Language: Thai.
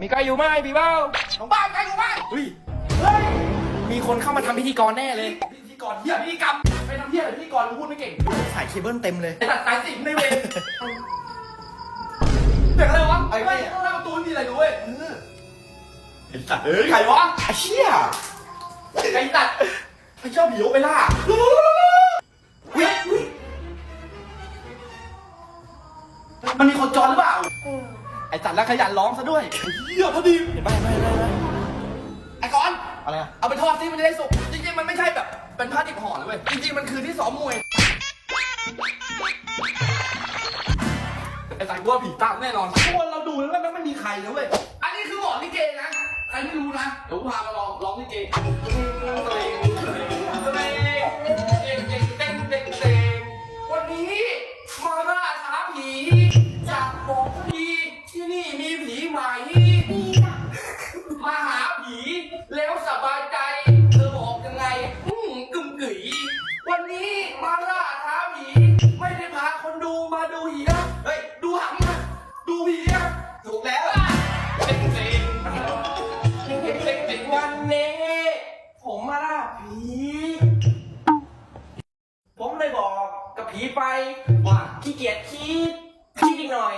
มีใครอยู่ไหมพี่เบ้าของบ้านใครของบ้านเฮ้ย เฮ้ย มีคนเข้ามาทำพิธีกรแน่เลย พิธีกรเฮียพิธีกรรมไปทำเฮียอะไรพิธีกรกูพูดไม่เก่งสายเคเบิลเต็มเลยไอ้ตัดสายสิงในเวรเด็กอะไรวะไอ้ไม่หน้าประตูไม่มีอะไรด้วยไอ้สัตว์เอ้ยใครวะไอ้เชี่ยไอ้สัตว์ไอ้เจ้าผีโอเปร่าวิ่งมันมีคนจรหรือเปล่า ไอ้จัดแล้วขยันร้องซะด้วยเฮียพอดีเห็นไหมเห็นไหมเห็นไหมไอ้ก้อน อะไรอะเอาไปทอดซิมันจะได้สุก จริงๆ มันไม่ใช่แบบ เป็นผ้าดิบห่อเลยเว้ย จริงๆ มันคือที่ซ้อมมวย ไอ้สายกลัวผีตามแน่นอนทุกคนเราดูแล้วมันไม่มีใครนะเว้ย อันนี้คือหมอลิเกนะ ใครไม่รู้นะ เดี๋ยวกูพามาลองร้องลิเก ผีไหม มาหาผีแล้วสบายใจ เธอบอกยังไงอืมกึ่มกึ๋ยวันนี้มาล่าท้าผี ไม่ได้พาคนดูมาดูผีนะเฮ้ย ดูหำนะดูผีนะถูกแล้วจริงจริงจริงจริงวันนี้ ผมมาล่าผี ผมเลยบอกกับผีไปว่าขี้เกียจคิดคิดอีกหน่อย